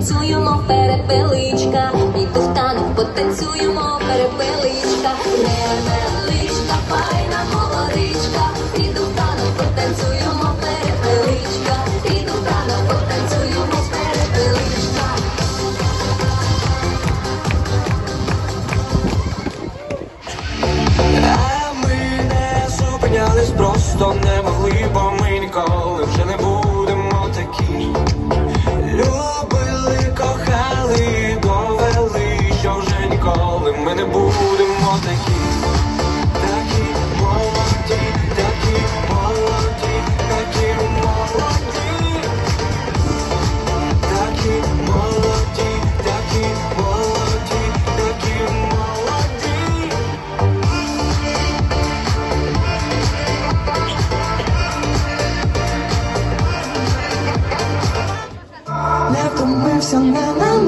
потанцюємо перепеличка, піду в танок, потанцюємо перепеличка, невеличка, файна молодичка, піду в танок, потанцюємо перепеличка, піду в танок, потанцюємо перепеличка. Ми не зупинялись, просто не могли, бо ми ніколи вже не не на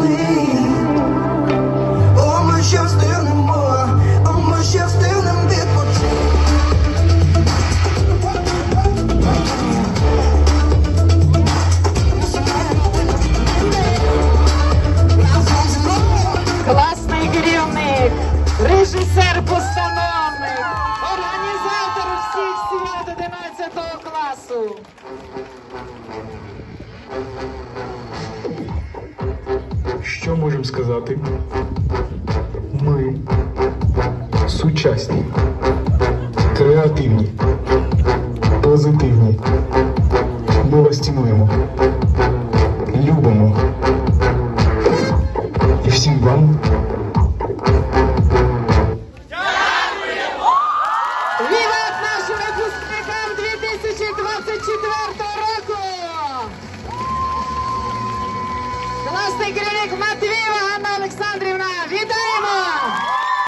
ми ще встигнемо, о, ми ще встигнемо відпочити. Класний керівник, режисер-постановник, організатор всіх свят 11 класу. Що можемо сказати? Ми сучасні, креативні, позитивні. Ми вас цінуємо, любимо.